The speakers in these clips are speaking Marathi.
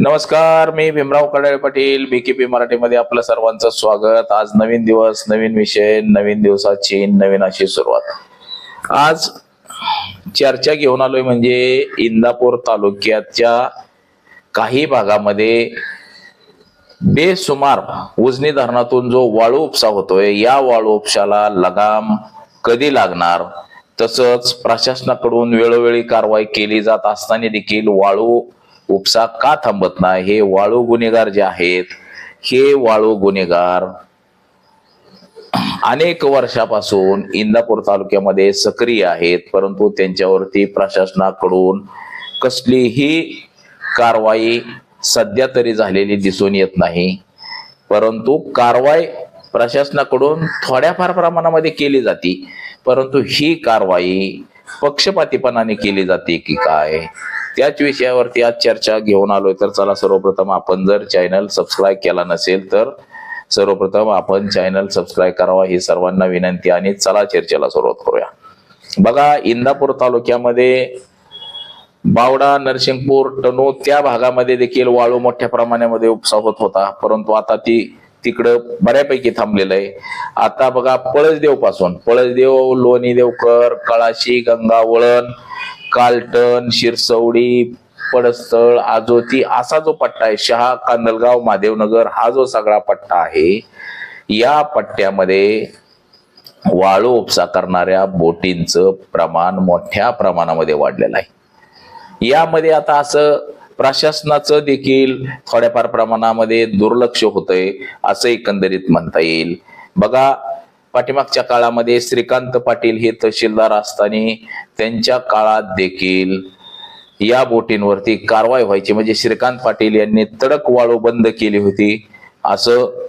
नमस्कार मी भीमराव कडाळे पाटील बीकेपी मराठीमध्ये आपलं सर्वांचं स्वागत. आज नवीन दिवस नवीन विषय नवीन दिवसाची नवीन अशी सुरुवात. आज चर्चा घेऊन आलोय म्हणजे इंदापूर तालुक्याच्या काही भागामध्ये बेसुमार उजनी धरणातून जो वाळू उपसा होतोय या वाळू उपशाला लगाम कधी लागणार? तसंच प्रशासनाकडून वेळोवेळी कारवाई केली जात असताना देखील वाळू उपसा का थांबत नाही? हे वाळू गुन्हेगार जे आहेत हे वाळू गुन्हेगार अनेक वर्षापासून इंदापूर तालुक्यामध्ये सक्रिय आहेत परंतु त्यांच्यावरती प्रशासनाकडून कसलीही कारवाई सध्या तरी झालेली दिसून येत नाही. परंतु कारवाई प्रशासनाकडून थोड्याफार प्रमाणामध्ये केली जाते. परंतु ही कारवाई पक्षपातीपणाने केली जाते की काय? त्याच विषयावरती आज चर्चा घेऊन आलोय. तर चला सर्वप्रथम आपण जर चॅनल सबस्क्राईब केला नसेल तर सर्वप्रथम आपण चॅनल सबस्क्राईब करावा ही सर्वांना विनंती आणि चला चर्चेला सुरुवात करूया. बघा इंदापूर तालुक्यामध्ये बावडा नरसिंगपूर टणू त्या भागामध्ये देखील वाळू मोठ्या प्रमाणामध्ये उपसा होत होता. परंतु आता ती तिकडं बऱ्यापैकी थांबलेलं आहे. आता बघा पळसदेवपासून पळसदेव लोणी देवकर कळाशी गंगा वळण कालटण शिरसवडी पडस्थळ आजोती असा जो पट्टा आहे शहा कांदलगाव महादेवनगर हा जो सगळा पट्टा आहे या पट्ट्यामध्ये वाळू उपसा करणाऱ्या बोटींचं प्रमाण मोठ्या प्रमाणामध्ये वाढलेलं आहे. यामध्ये आता असं प्रशासनाचं देखील थोड्याफार प्रमाणामध्ये दुर्लक्ष होतंय असं एकंदरीत म्हणता येईल. बघा पाठीमागच्या काळामध्ये श्रीकांत पाटील हे तहसीलदार असताना त्यांच्या काळात देखील या बोटींवरती कारवाई व्हायची. म्हणजे श्रीकांत पाटील यांनी तडक वाळू बंद केली होती असं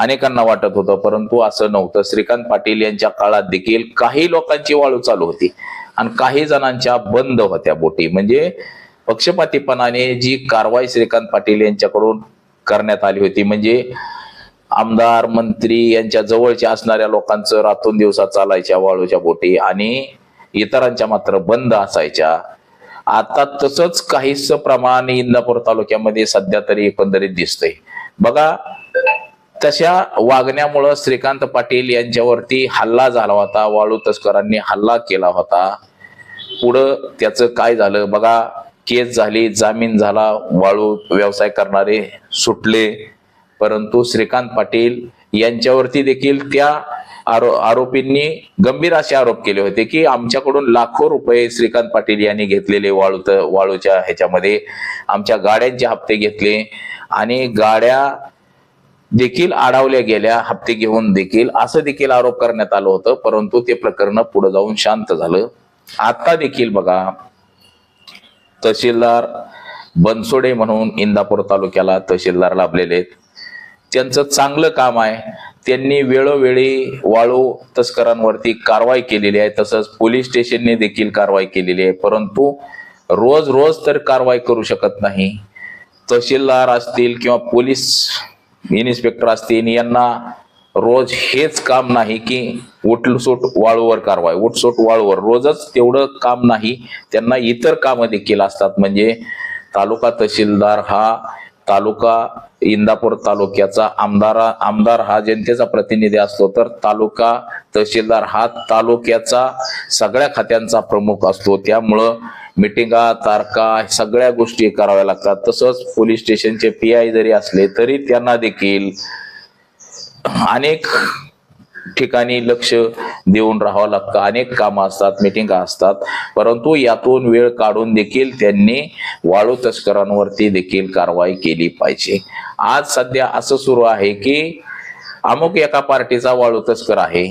अनेकांना वाटत होतं परंतु असं नव्हतं. श्रीकांत पाटील यांच्या काळात देखील काही लोकांची वाळू चालू होती आणि काही जणांच्या बंद होत्या बोटी. म्हणजे पक्षपातीपणाने जी कारवाई श्रीकांत पाटील यांच्याकडून करण्यात आली होती म्हणजे आमदार मंत्री यांच्या जवळच्या असणाऱ्या लोकांचं रातून दिवसात चालायच्या वाळूच्या बोटी आणि इतरांच्या मात्र बंद असायच्या. आता तसंच काहीच प्रमाण इंदापूर तालुक्यामध्ये सध्या तरी एकंदरीत दिसतंय. बघा तशा वागण्यामुळं श्रीकांत पाटील यांच्यावरती हल्ला झाला होता वाळू तस्करांनी हल्ला केला होता. पुढं त्याचं काय झालं? बघा केस झाली जामीन झाला वाळू व्यवसाय करणारे सुटले. परंतु श्रीकांत पाटील यांच्यावरती देखील त्या आरो आरोपींनी गंभीर असे आरोप केले होते की आमच्याकडून लाखो रुपये श्रीकांत पाटील यांनी घेतलेले वाळूत वाळूच्या ह्याच्यामध्ये आमच्या गाड्यांचे हप्ते घेतले आणि गाड्या देखील अडवल्या गेल्या हप्ते घेऊन देखील असं देखील आरोप करण्यात आलं होतं परंतु ते प्रकरण पुढे जाऊन शांत झालं. आता देखील बघा तहसीलदार बनसोडे म्हणून इंदापूर तालुक्याला तहसीलदार लाभलेले आहेत. त्यांचं चांगलं काम आहे. त्यांनी वेळोवेळी वाळू तस्करांवरती कारवाई केलेली आहे. तसंच पोलीस स्टेशनने देखील कारवाई केलेली आहे. परंतु रोज रोज तर कारवाई करू शकत नाही. तहसीलदार असतील किंवा पोलीस इन्स्पेक्टर असतील यांना रोज हेच काम नाही की उठसूट वाळूवर कारवाई. उठसूट वाळूवर रोजच तेवढं काम नाही. त्यांना इतर कामं देखील असतात. म्हणजे तालुका तहसीलदार हा तालुका इंदापूर तालुक्याचा आमदार आमदार हा जनतेचा प्रतिनिधी असतो. तर तालुका तहसीलदार हा तालुक्याचा सगळ्या खात्यांचा प्रमुख असतो. त्यामुळं मिटिंगा तारखा सगळ्या गोष्टी कराव्या लागतात. तसंच पोलीस स्टेशनचे पी आय जरी असले तरी त्यांना देखील अनेक ठिकाणी लक्ष देऊन राहावं लागतं. अनेक कामं असतात मिटिंगा असतात. परंतु यातून वेळ काढून देखील त्यांनी वाळू तस्करांवरती देखील कारवाई केली पाहिजे. आज सध्या असं सुरू आहे की अमुक एका पार्टीचा वाळू तस्कर आहे.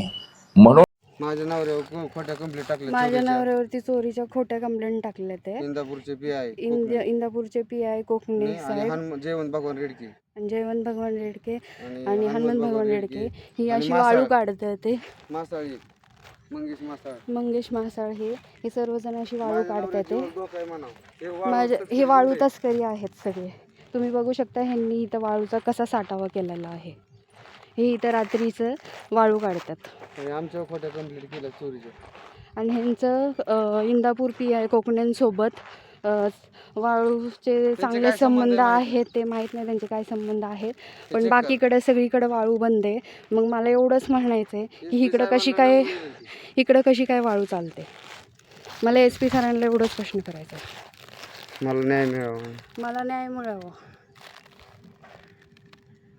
म्हणून माझ्या नावावर खो- खोट्या कंप्लेंट टाकल्या माझ्या नवऱ्यावरती चोरीच्या खोट्या कंप्लेंट टाकल्या ते इंदापूरचे पी आय इंद इंदापूरचे पी आय कोकणे आणि साहेब. हनुमान जयवंत भगवान रेडकी. आणि जयवंत भगवान रेडके आणि हनुमान भगवान रेडके. ही अशी वाळू काढतात ते. मासाळी मंगेश मासाळ. मंगेश मासाळ हे. हे सर्वजण अशी वाळू ते. डोकं आहे म्हणावं. हे वाळू माझे तस्करी हे वाळू? तस्करी आहेत सगळे. तुम्ही बघू शकता ह्यांनी इथं वाळूचा कसा साठावा केलेला आहे. हे इथं रात्रीचं वाळू काढतात आणि आमच्या खोट्या कंप्लेंट केल्या चोरीच्या आणि ह्यांचं इंदापूर पी आय कोकण्यांसोबत वाळूचे चांगले संबंध? आहेत ते माहीत नाही त्यांचे काय संबंध आहेत पण. बाकीकडे सगळीकडे वाळू बंद आहे मग मला एवढंच म्हणायचं आहे की इकडं कशी काय. इकडं कशी काय वाळू चालते मला एस पी सरांना एवढंच प्रश्न करायचा आहे मला न्याय मिळावा मला न्याय मिळावा?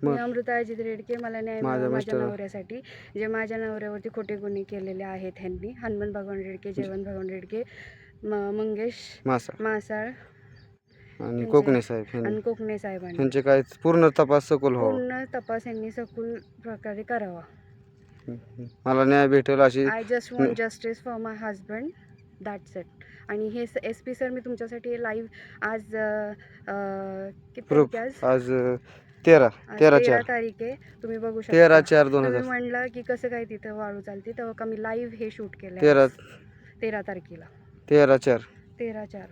मी अमृता अजित रेडके मला न्याय मिळावा माझ्या नवऱ्यासाठी. जे माझ्या नवऱ्यावरती खोटे गुन्हे केलेले आहेत ह्यांनी. हनुमान भगवान रेडके जयवंत भगवान रेडके म- मंगेश मासा मासाळ आणि कोकणे साहेब ह्यांनी. आणि कोकणे साहेबांनी. ह्यांचे काय पूर्ण तपास सखोल व्हावा? पूर्ण तपास यांनी सखोल प्रकारे करावा. मला न्याय भेटेल अशी I just want justice for my husband that's it आणि हे एस पी सर मी तुमच्यासाठी लाईव्ह आज अ, अ, किती प्रूफ तारीख आहे आज? आज अं, तेरा आज तेरा तेरा चार. तारीख आहे. तुम्ही बघू शकता. तेरा चार दोन तुम्ही हजार. म्हणलं की कसं काय तिथं वाळू चालते तेव्हा का मी लाईव्ह हे शूट केलं तेरा. तेरा तारखेला. तेरा चार. तेरा चार.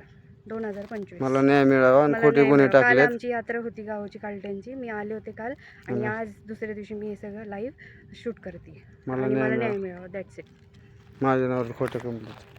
दोन हजार पंचवीस. मला न्याय मिळावा आणि मला खोटे गुन्हे. काल टाकलेत. आमची यात्रा होती गावाची कालट्यांची. मी आले होते काल आणि आज दुसऱ्या दिवशी मी हे सगळं लाईव्ह शूट करते. मला न्याय मला न्याय मिळावा. मिळावा दॅट्स इट माझ्या नावावर खोटं कंप्लीट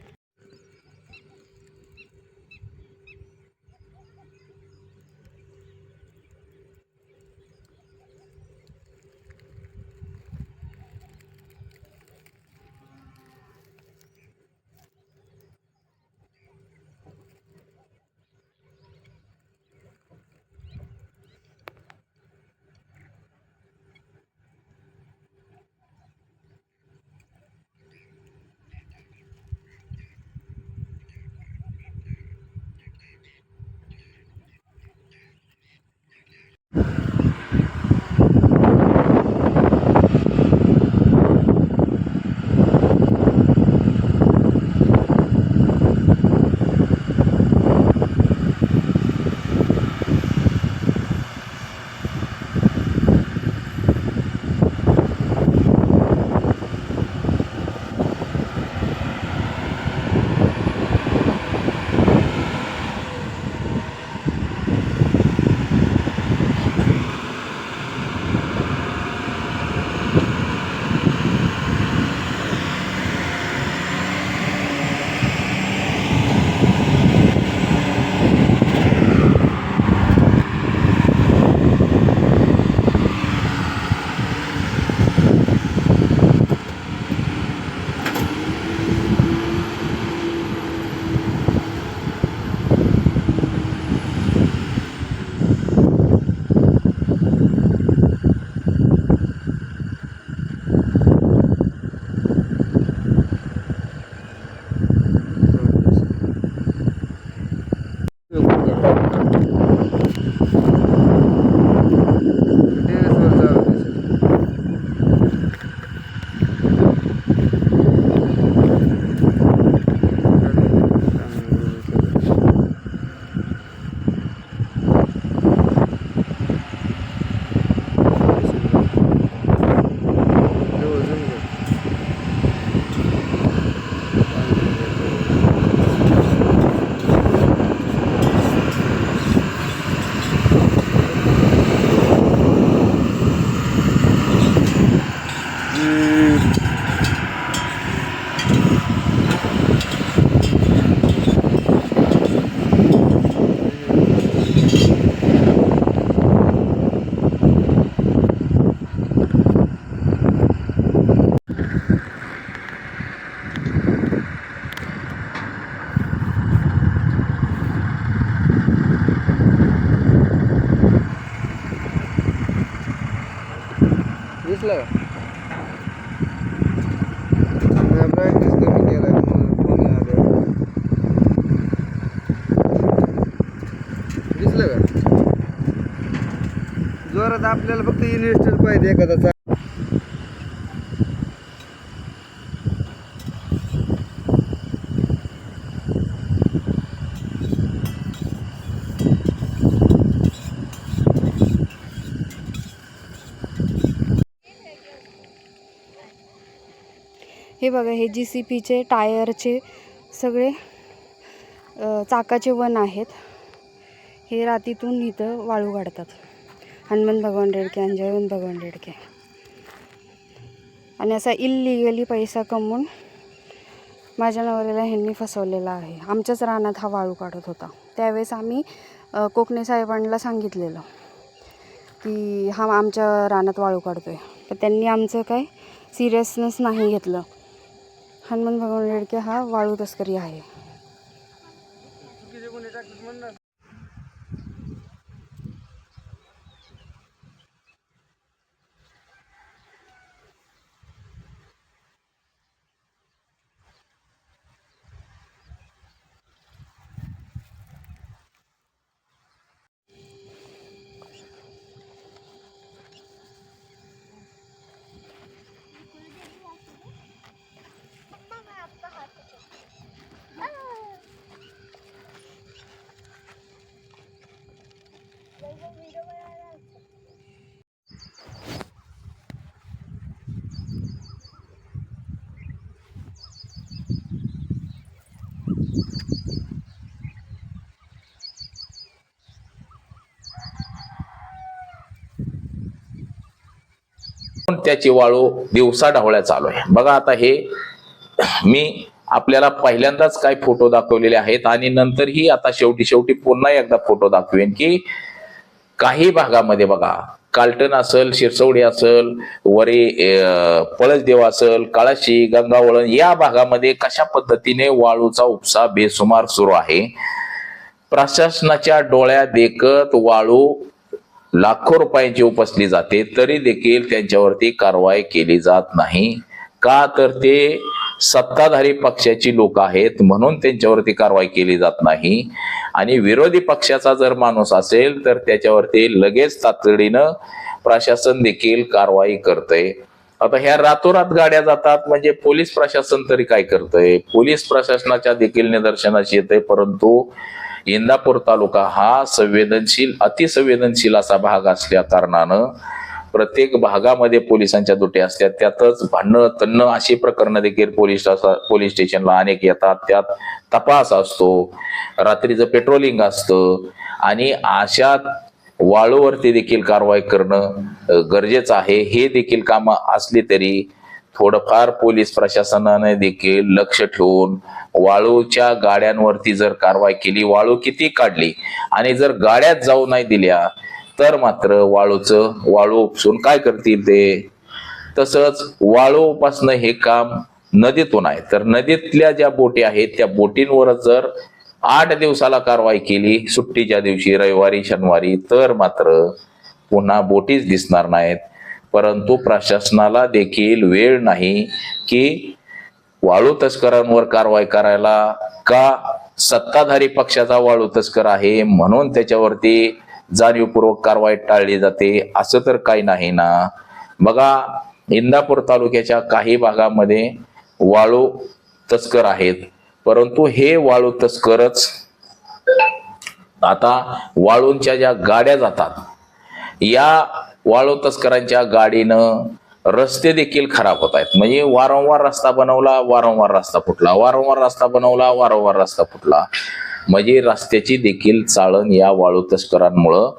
दिसलं का? जोरात आपल्याला फक्त इन्व्हेस्टर पाहिजे एखादा हे बघा हे जी सी पीचे टायरचे सगळे चाकाचे वन आहेत. हे रातीतून इथं वाळू काढतात. हनुमान भगवान रेडके आणि जयवंत भगवान रेडके. आणि असा इल्लिगली पैसा कमवून माझ्या नवऱ्याला ह्यांनी फसवलेला आहे. आमच्याच रानात हा वाळू काढत होता. त्यावेळेस आम्ही कोकणे साहेबांना सांगितलेलं की हा आमच्या रानात वाळू काढतो आहे तर त्यांनी आमचं काय सिरियसनेस नाही घेतलं. हनुमान भगवान रेडके हा वाळू तस्करी आहे. त्याची वाळू दिवसा ढवळ्या चालू आहे. बघा आता हे मी आपल्याला पहिल्यांदाच काय फोटो दाखवलेले आहेत आणि नंतरही आता शेवटी शेवटी पुन्हा एकदा फोटो दाखवेन की काही भागामध्ये बघा कालटण असल शिरसवडी असल वरे पळसदेव असल काळाशी गंगावळण या भागामध्ये कशा पद्धतीने वाळूचा उपसा बेसुमार सुरू आहे? प्रशासनाच्या डोळ्या देखत वाळू लाखो रुपयांची उपसली जाते तरी देखील त्यांच्यावरती कारवाई केली जात नाही. का तर ते सत्ताधारी पक्षाची लोक आहेत म्हणून त्यांच्यावरती कारवाई केली जात नाही. आणि विरोधी पक्षाचा जर माणूस असेल तर त्याच्यावरती लगेच तातडीनं प्रशासन देखील कारवाई करतंय. आता ह्या रातोरात गाड्या जातात म्हणजे पोलीस प्रशासन तरी काय करतंय? पोलीस प्रशासनाच्या देखील निदर्शनास येते परंतु इंदापूर तालुका हा संवेदनशील अतिसंवेदनशील असा भाग असल्या कारणानं प्रत्येक भागामध्ये पोलिसांच्या दुट्या असतात त्यातच भांडणं तन्न अशी प्रकरणं देखील पोलीस पोलीस स्टेशनला अनेक येतात. त्यात तपास असतो रात्रीचं पेट्रोलिंग असतं आणि अशा वाळूवरती देखील कारवाई करणं गरजेचं आहे. हे देखील कामं असली तरी थोडंफार पोलीस प्रशासनाने देखील लक्ष ठेवून वाळूच्या गाड्यांवरती जर कारवाई केली वाळू किती काढली आणि जर गाड्यात जाऊ नाही दिल्या तर मात्र वाळूचं वाळू उपसून काय करतील ते? तसंच वाळू उपासणं हे काम नदीतून आहे. तर नदीतल्या ज्या बोटी आहेत त्या बोटींवर जर आठ दिवसाला कारवाई केली सुट्टीच्या दिवशी रविवारी शनिवारी तर मात्र पुन्हा बोटीच दिसणार नाहीत. परंतु प्रशासनाला देखील वेळ नाही की वाळू तस्करांवर कारवाई करायला का सत्ताधारी पक्षाचा वाळू तस्कर आहे म्हणून त्याच्यावरती जाणीवपूर्वक कारवाई टाळली जाते असं तर काही नाही ना. बघा इंदापूर तालुक्याच्या काही भागामध्ये वाळू तस्कर आहेत. परंतु हे वाळू तस्करच आता वाळूंच्या ज्या गाड्या जातात या वाळू तस्करांच्या गाडीनं रस्ते देखील खराब होत आहेत. म्हणजे वारंवार रस्ता बनवला वारंवार रस्ता फुटला वारंवार रस्ता बनवला वारंवार रस्ता फुटला. म्हणजे रस्त्याची देखील चाळण या वाळू तस्करांमुळं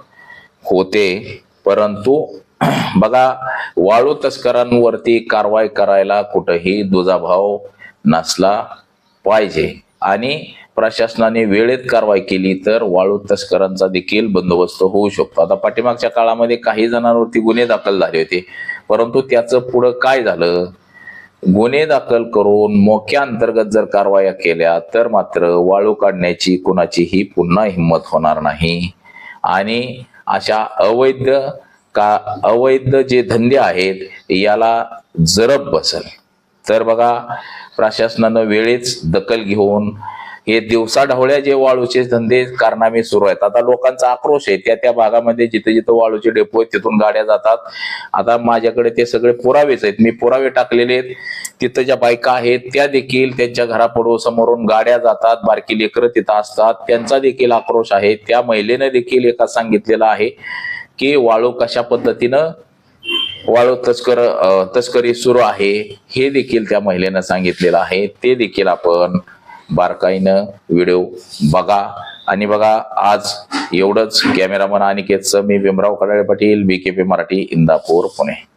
होते. परंतु बघा वाळू तस्करांवरती कारवाई करायला कुठंही दुजाभाव नसला पाहिजे. आणि प्रशासनाने वेळेत कारवाई केली तर वाळू तस्करांचा देखील बंदोबस्त होऊ शकतो. आता पाठीमागच्या काळामध्ये काही जणांवरती गुन्हे दाखल झाले होते. परंतु त्याचं पुढं काय झालं? गुन्हे दाखल करून मोक्या अंतर्गत जर कारवाया केल्या तर मात्र वाळू काढण्याची कुणाचीही पुन्हा हिंमत होणार नाही. आणि अशा अवैध का अवैध जे धंदे आहेत याला जरब बसल. तर बघा प्रशासनानं वेळेच दखल घेऊन हे दिवसा ढवळ्या जे वाळूचे धंदे कारनामे सुरू आहेत. आता लोकांचा आक्रोश आहे. त्या त्या भागामध्ये जिथे जिथे वाळूचे डेपो आहेत तिथून गाड्या जातात. आता माझ्याकडे ते सगळे पुरावेच आहेत. मी पुरावे टाकलेले आहेत. तिथं ज्या बायका आहेत त्या देखील त्यांच्या घरापुढं समोरून गाड्या जातात. बारकी लेकरं तिथं असतात. त्यांचा देखील आक्रोश आहे. त्या महिलेनं देखील एका सांगितलेलं आहे की वाळू कशा पद्धतीनं वाळू तस्कर तस्करी सुरू आहे हे देखील त्या महिलेनं सांगितलेलं आहे. ते देखील आपण बारकाईनं व्हिडिओ बघा. आणि बघा आज एवढंच. कॅमेरामन अनिकेतचं मी Bhimrao Kadale Patil B K P Marathi Indapur Pune.